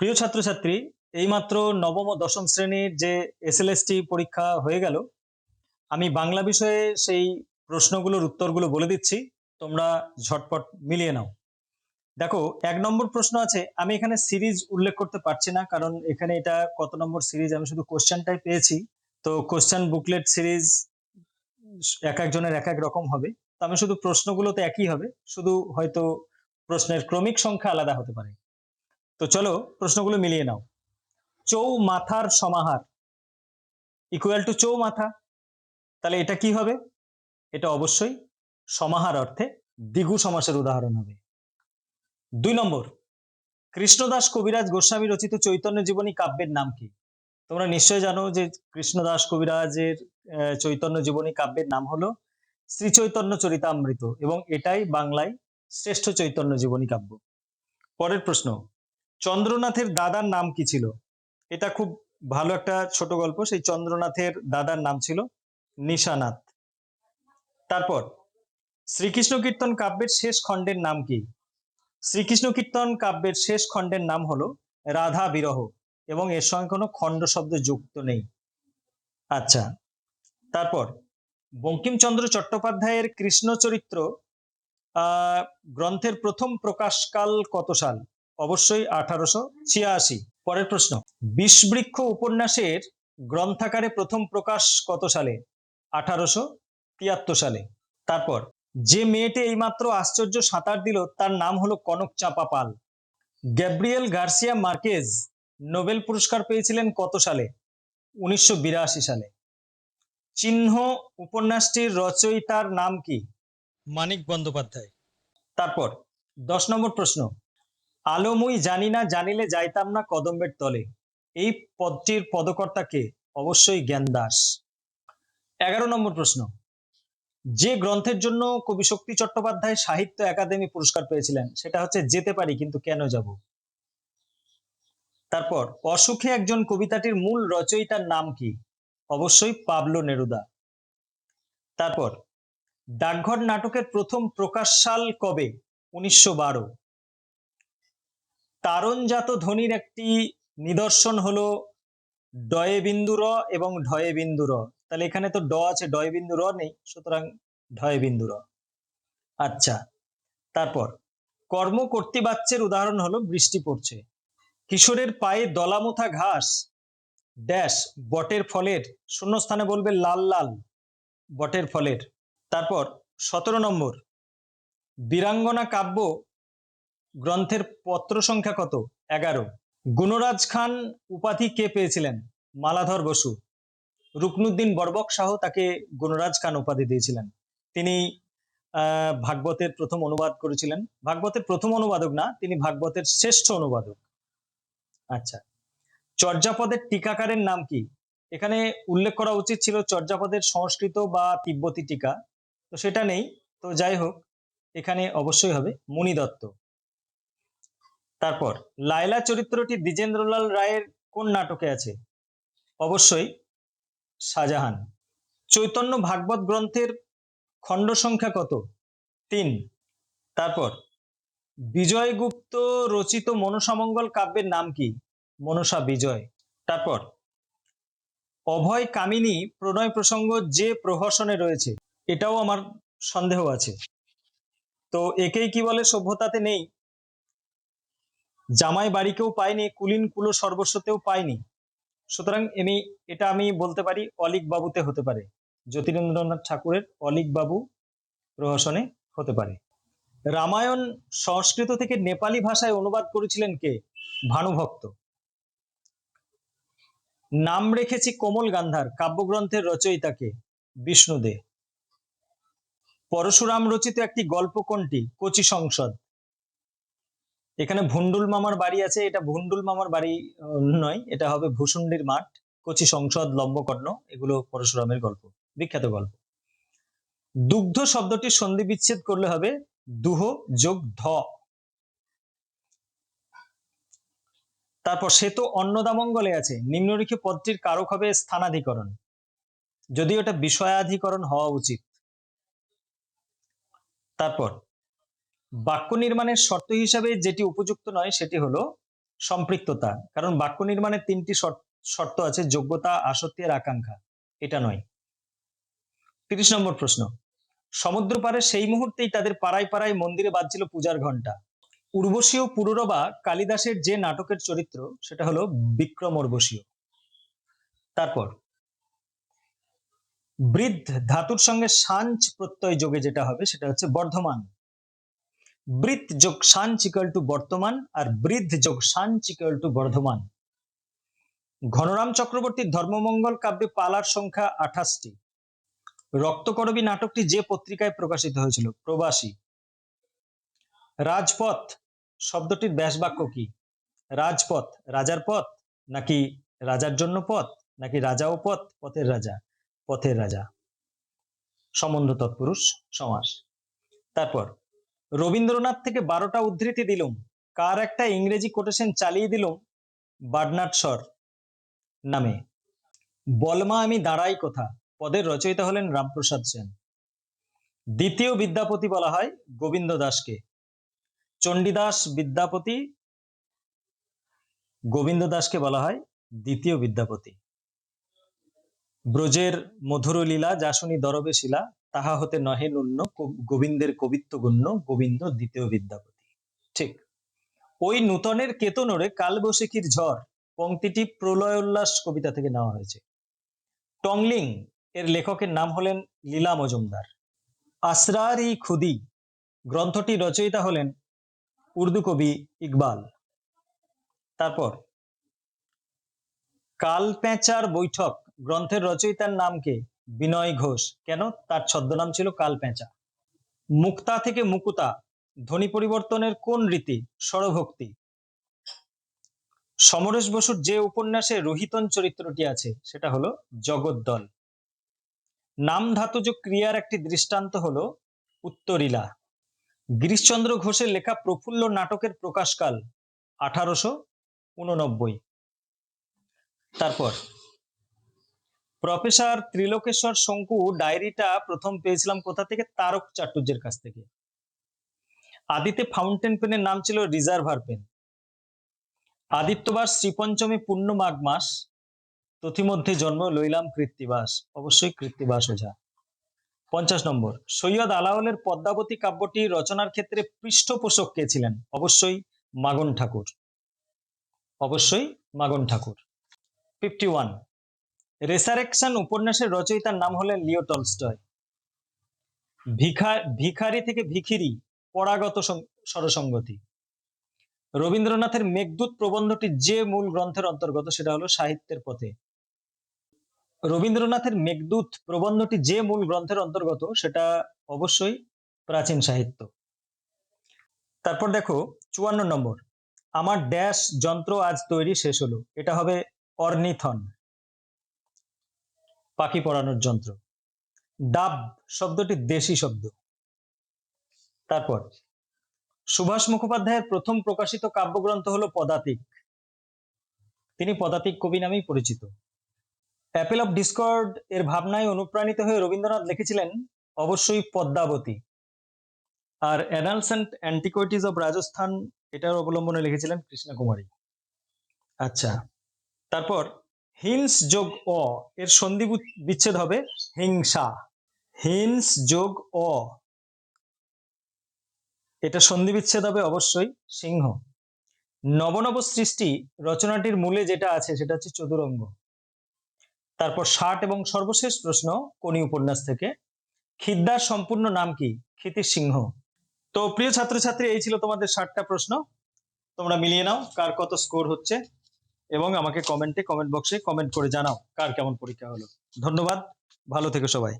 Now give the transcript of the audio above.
প্রিয় ছাত্রছাত্রী, এইমাত্র নবম ও দশম শ্রেণির যে এসএলএসটি পরীক্ষা হয়ে গেল, আমি বাংলা বিষয়ে সেই প্রশ্নগুলোর উত্তরগুলো বলে দিচ্ছি, তোমরা ঝটপট মিলিয়ে নাও। দেখো, এক নম্বর প্রশ্ন আছে, আমি এখানে সিরিজ উল্লেখ করতে পারছি না, কারণ এখানে এটা কত নম্বর সিরিজ, আমি শুধু কোশ্চেনটাই পেয়েছি। তো কোশ্চেন বুকলেট সিরিজ এক একজনের এক এক রকম হবে। তো আমি শুধু প্রশ্নগুলো তো একই হবে, শুধু হয়তো প্রশ্নের ক্রমিক সংখ্যা আলাদা হতে পারে। তো চলো প্রশ্নগুলো মিলিয়ে নাও। চৌ মাথার সমাহার। ইকুয়াল টু চৌ মাথা। তাহলে এটা কি হবে? এটা অবশ্যই সমাহার অর্থে দ্বিগু সমাসের উদাহরণ হবে। দুই নম্বর, কৃষ্ণদাস কবিরাজ গোস্বামী রচিত চৈতন্য জীবনী কাব্যের নাম কি? তোমরা নিশ্চয় জানো যে কৃষ্ণদাস কবিরাজের চৈতন্য জীবনী কাব্যের নাম হলো শ্রী চৈতন্য চরিতামৃত এবং এটাই বাংলায় শ্রেষ্ঠ চৈতন্য জীবনী কাব্য। পরের প্রশ্ন চন্দ্রনাথের দাদার নাম কি ছিল? এটা খুব ভালো একটা ছোট গল্প। সেই চন্দ্রনাথের দাদার নাম ছিল নিশানাথ। তারপর, শ্রীকৃষ্ণ কীর্তন কাব্যের শেষ খণ্ডের নাম কি? শ্রীকৃষ্ণ কীর্তন কাব্যের শেষ খণ্ডের নাম হলো রাধা বিরহ এবং এর সঙ্গে কোনো খণ্ড শব্দ যুক্ত নেই। আচ্ছা তারপর, বঙ্কিমচন্দ্র চট্টোপাধ্যায়ের কৃষ্ণ চরিত্র আহ, গ্রন্থের প্রথম প্রকাশকাল কত সাল? অবশ্যই আঠারোশো ছিয়াশি। পরের প্রশ্ন, বিষবৃক্ষ উপন্যাসের গ্রন্থাকারে প্রথম প্রকাশ কত সালে? আঠারোশো তিয়াত্তর সালে। তারপর, যে মেয়েটি এইমাত্র আশ্চর্য সাঁতার দিল, তার নাম হলো Kanak Champa Pal Gabriel Garcia Marquez Nobel পুরস্কার পেয়েছিলেন কত সালে? উনিশশো বিরাশি সালে। চিহ্ন উপন্যাসটির রচয়িতার নাম কি? মানিক বন্দ্যোপাধ্যায়। তারপর, দশ নম্বর প্রশ্ন আলো মুই জানি না, জানিলে যাইতাম না কদম্বের তলে। এই পদটির পদকর্তা কে? অবশ্যই জ্ঞানদাস এগারো নম্বর প্রশ্ন। যে গ্রন্থের জন্য কবি শক্তি চট্টোপাধ্যায় সাহিত্য একাডেমি পুরস্কার পেয়েছিলেন, সেটা হচ্ছে যেতে পারি, কিন্তু কেন যাব? তারপর, অসুখে একজন কবিতাটির মূল রচয়িতার নাম কি? অবশ্যই পাবলো নেরুদা। তারপর, ডাকঘর নাটকের প্রথম প্রকাশ সাল কবে? উনিশশো বারো। তারণজাত ধ্বনির একটি নিদর্শন হলো ডয়ে বিন্দু র এবং ঢয়ে বিন্দু র। তাহলে এখানে তো ড আছে ডয়ে বিন্দু র নেই, সুতরাং ঢয়ে বিন্দু র। আচ্ছা তারপর, কর্ম কর্তৃবাচ্যের উদাহরণ হলো বৃষ্টি পড়ছে। কিশোরের পায়ে দলামুথা ঘাস, ড্যাশ, বটের ফলের, শূন্যস্থানে বলবে লাল লাল, বটের ফলের। তারপর, সতেরো নম্বর, বীরাঙ্গনা কাব্য গ্রন্থের পত্র সংখ্যা কত? এগারো। গুণরাজ খান উপাধি কে পেয়েছিলেন? মালাধর বসু। রুকনুদ্দিন বরবক শাহ তাকে গুণরাজ খান উপাধি দিয়েছিলেন। তিনি ভাগবতের প্রথম অনুবাদ করেছিলেন। ভাগবতের প্রথম অনুবাদক না, তিনি ভাগবতের শ্রেষ্ঠ অনুবাদক। আচ্ছা। চর্যাপদের টিকাকারের নাম কি? এখানে উল্লেখ করা উচিত ছিল চর্যাপদের সংস্কৃত বা তিব্বতী টিকা। তো সেটা নেই। তো যাই হোক, এখানে অবশ্যই হবে মুনি দত্ত তারপর, লায়লা চরিত্রটি দ্বিজেন্দ্রলাল রায়ের কোন নাটকে আছে? অবশ্যই, শাহজাহান। চৈতন্য ভাগবত গ্রন্থের খণ্ড সংখ্যা কত? তিন। তারপর, বিজয়গুপ্ত রচিত মনসামঙ্গল কাব্যের নাম কি? মনসা বিজয়। তারপর, অভয় কামিনী প্রণয় প্রসঙ্গ যে প্রহসনে রয়েছে, এটাও আমার সন্দেহ আছে। তো একেই কি বলে সভ্যতাতে নেই? জামাই বাড়িকেও পাইনি, কুলিন কুলো সর্বস্বতেও পাইনি। সুতরাং এমি এটা আমি বলতে পারি, অলিক বাবুতে হতে পারে। জ্যোতিরেন্দ্রনাথ ঠাকুরের অলিক বাবু প্রহসনে হতে পারে। রামায়ণ সংস্কৃত থেকে নেপালি ভাষায় অনুবাদ করেছিলেন কে? ভানুভক্ত নাম রেখেছি কোমল গান্ধার, কাব্যগ্রন্থের রচয়িতাকে বিষ্ণু দে পরশুরাম রচিত একটি গল্প কোনটি? কচি সংসদ। এখানে ভুন্ডুল মামার বাড়ি আছে, এটা ভুন্ডুল মামার বাড়ি নয়, এটা হবে ভূষুণ্ডির মাঠ, কচি সংসদ লম্বকর্ণ, এগুলো পরশুরামের গল্প, বিখ্যাত গল্প। দুগ্ধ শব্দটির সন্ধি বিচ্ছেদ করলে হবে দুহ যোগ ধ। তারপর সে তো অন্নদামঙ্গলে আছে, নিম্নলিখিত পদটির কারক হবে স্থানাধিকরণ। যদিও এটা বিষয়াধিকরণ হওয়া উচিত। তারপর বাক্য নির্মাণের শর্ত হিসাবে যেটি উপযুক্ত নয়, সেটি হলো সম্পৃক্ততা। কারণ বাক্য নির্মাণের তিনটি শর্ত- আছে, যোগ্যতা, আসক্তি আর আকাঙ্ক্ষা। এটা নয়। তিরিশ নম্বর প্রশ্ন। সমুদ্র পারে সেই মুহূর্তেই তাদের পাড়ায় পাড়ায় মন্দিরে বাজছিল পূজার ঘণ্টা উর্বশীয় পুরুরবা কালিদাসের যে নাটকের চরিত্র, সেটা হলো বিক্রম উর্বশীয় তারপর, বৃদ্ধ ধাতুর সঙ্গে সাঞ্চ প্রত্যয় যোগে যেটা হবে, সেটা হচ্ছে বর্ধমান। বৃত্ত যোগ সাঞ্চ ইকাল টু বর্তমান আর বৃদ্ধ যোগ সাঞ্চ ইকাল টু বর্ধমান। ঘনরাম চক্রবর্তীর ধর্মমঙ্গল কাব্যে পালার সংখ্যা আঠাশটি। রক্তকরবী নাটকটি যে পত্রিকায় প্রকাশিত হয়েছিল, প্রবাসী। রাজপথ শব্দটির ব্যাস বাক্য কি? রাজপথ, রাজার পথ, নাকি রাজার জন্য পথ, নাকি রাজা ও পথ, পথের রাজা পথের রাজা? সম্বন্ধ তৎপুরুষ, সমাস। তারপর রবীন্দ্রনাথ থেকে বারোটা উদ্ধৃতি দিলুম। কার একটা ইংরেজি কোটেশন চালিয়ে দিলুম? বার্নার্ড শর নামে বলমা আমি দাঁড়াই কোথা? পদের রচয়িতা হলেন রামপ্রসাদ সেন। দ্বিতীয় বিদ্যাপতি বলা হয় গোবিন্দ দাসকে। চণ্ডীদাস বিদ্যাপতি গোবিন্দ দাসকে বলা হয় দ্বিতীয় বিদ্যাপতি। ব্রজের মধুর লীলা যা দরবে শিলা, তাহা হতে নহে নুন্য গোবিন্দের কবিত্ব গণ্য, গোবিন্দ দ্বিতীয় বিদ্যাপতি। ঠিক। ওই নূতনের কেতনরে কালবৈশাখীর ঝড়, পংক্তিটি প্রলয় উল্লাস কবিতা থেকে নেওয়া হয়েছে। টংলিং এর লেখকের নাম হলেন লীলা মজুমদার। আসরার ই খুদি, গ্রন্থটি রচয়িতা হলেন উর্দু কবি ইকবাল। তারপর কাল পেঁচার বৈঠক গ্রন্থের রচয়িতার নাম কে? বিনয় ঘোষ। কেন? তার ছদ্মনাম ছিল কাল পেঁচা মুক্তা থেকে মুকুতা, ধ্বনি পরিবর্তনের কোন রীতি? স্বরভক্তি। সমরেশ বসুর যে উপন্যাসে রোহিতন চরিত্রটি আছে, সেটা হলো জগদ্দল। নাম ধাতুজ ক্রিয়ার একটি দৃষ্টান্ত হলো উত্তরীলা। গিরিশচন্দ্র ঘোষের লেখা প্রফুল্ল নাটকের প্রকাশকাল আঠারোশো উননব্বই। তারপর প্রফেসর ত্রিলোকেশ্বর শঙ্কু ডায়েরিটা প্রথম পেয়েছিলাম কোথা থেকে? তারক চাটুর্যের কাছ থেকে। আদিতে ফাউন্টেন পেনের নাম ছিল রিজার্ভার পেন। আদিত্যবাস শ্রীপঞ্চমী পূর্ণ মাঘ মাস, তথিমধ্যে জন্ম লইলাম কৃত্তিবাস। অবশ্যই কৃত্তিবাস ওঝা। পঞ্চাশ নম্বর, সৈয়দ আলাওলের পদ্মাবতী কাব্যটি রচনার ক্ষেত্রে পৃষ্ঠপোষক কে ছিলেন? অবশ্যই মাগন ঠাকুর। অবশ্যই মাগন ঠাকুর। ফিফটি ওয়ান রেসারেকশন উপন্যাসের রচয়িতার নাম হলেন লিও টলস্টয়। ভিখা, ভিখারি থেকে ভিখিরি, পরাগত সং- স্বরসঙ্গতি। রবীন্দ্রনাথের মেঘদূত প্রবন্ধটি যে মূল গ্রন্থের অন্তর্গত, সেটা হলো সাহিত্যের পথে। রবীন্দ্রনাথের মেঘদূত প্রবন্ধটি যে মূল গ্রন্থের অন্তর্গত, সেটা অবশ্যই প্রাচীন সাহিত্য। তারপর দেখো, চুয়ান্ন নম্বর। আমার ড্যাশ যন্ত্র আজ তৈরি শেষ হলো। এটা হবে অর্নিথন। পাখি পড়ানোর যন্ত্র। ডাব শব্দটি দেশি শব্দ। তারপর, সুভাষ মুখোপাধ্যায়ের প্রথম প্রকাশিত কাব্যগ্রন্থ হলো পদাতিক। তিনি পদাতিক কবি নামেই পরিচিত। অ্যাপেল অফ ডিসকর্ড এর ভাবনায় অনুপ্রাণিত হয়ে রবীন্দ্রনাথ লিখেছিলেন, অবশ্যই পদ্মাবতী। আর annals and antiquities of Rajasthan এটার অবলম্বনে লিখেছিলেন কৃষ্ণকুমারী। আচ্ছা তারপর হিংস যোগ অ, এর সন্ধি বিচ্ছেদ হবে হিংসা। হিংস যোগ অ, এটা সন্ধি বিচ্ছেদ হবে অবশ্যই সিংহ। নবনব সৃষ্টি রচনাটির মূলে যেটা আছে সেটা হচ্ছে চতুরঙ্গ। তারপর ষাট এবং সর্বশেষ প্রশ্ন কোনি উপন্যাস থেকে। খিদ্দার সম্পূর্ণ নাম কি? ক্ষিতির সিংহ। তো প্রিয় ছাত্রছাত্রী, এই ছিল তোমাদের ষাটটা প্রশ্ন। তোমরা মিলিয়ে নাও, কার কত স্কোর হচ্ছে। এবং আমাকে কমেন্টে কমেন্ট বক্সে কমেন্ট করে জানাও কার কেমন পরীক্ষা হলো। ধন্যবাদ, ভালো থেকো সবাই।